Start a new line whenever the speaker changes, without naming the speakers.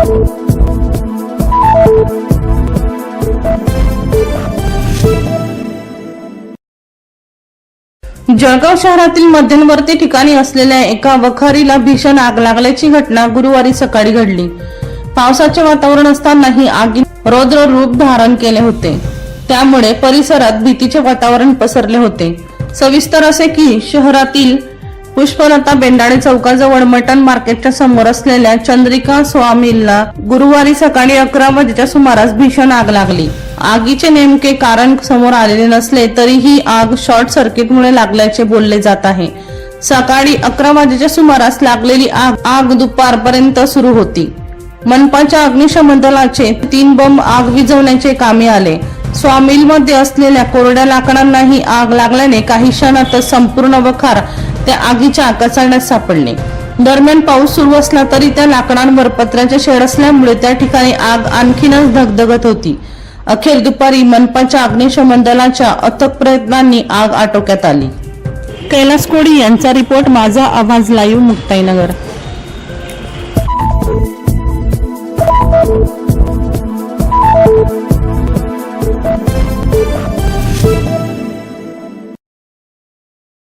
जळगाव शहरातील मध्यवर्ती ठिकाणी असलेल्या एका वखारीला भीषण आग लागल्याची घटना गुरुवारी सकाळी घडली. पावसाचे वातावरण असतानाही आगी रौद्र रूप धारण केले होते. त्यामुळे परिसरात भीतीचे वातावरण पसरले होते. सविस्तर असे की शहरातील पुष्पलता बेंडाळे चौकाजवळ मटन मार्केटच्या समोर असलेल्या चंद्रिका स्वामीला गुरुवारी सकाळी अकरा वाजेच्या सुमारास भीषण आग लागली. आगीचे नेमके कारण समोर आलेले नसले तरीही आग शॉर्ट सर्किटमुळे लागल्याचे बोलले जात आहे. सकाळी अकरा वाजेच्या सुमारास लागलेली आग आग दुपारपर्यंत सुरू होती. मनपाच्या अग्निशमन दलाचे तीन बंब आग विझवण्याचे कामे आले. स्वामील मध्ये असलेल्या कोरड्या लाकडांनाही आग लागल्याने काही क्षणातच संपूर्ण वखार त्या आगीच्या आकाशाण्यात सापडले. दरम्यान पाऊस सुरू असला तरी त्या लाकडांवर पत्र्याचे शेड असल्यामुळे त्या ठिकाणी आग आणखीनच धगधगत होती. अखेर दुपारी मनपाच्या अग्निशमन दलाच्या अथक प्रयत्नांनी आग आटोक्यात आली. कैलास कोडी यांचा रिपोर्ट माझा आवाज लाईव्ह मुक्ताईनगर.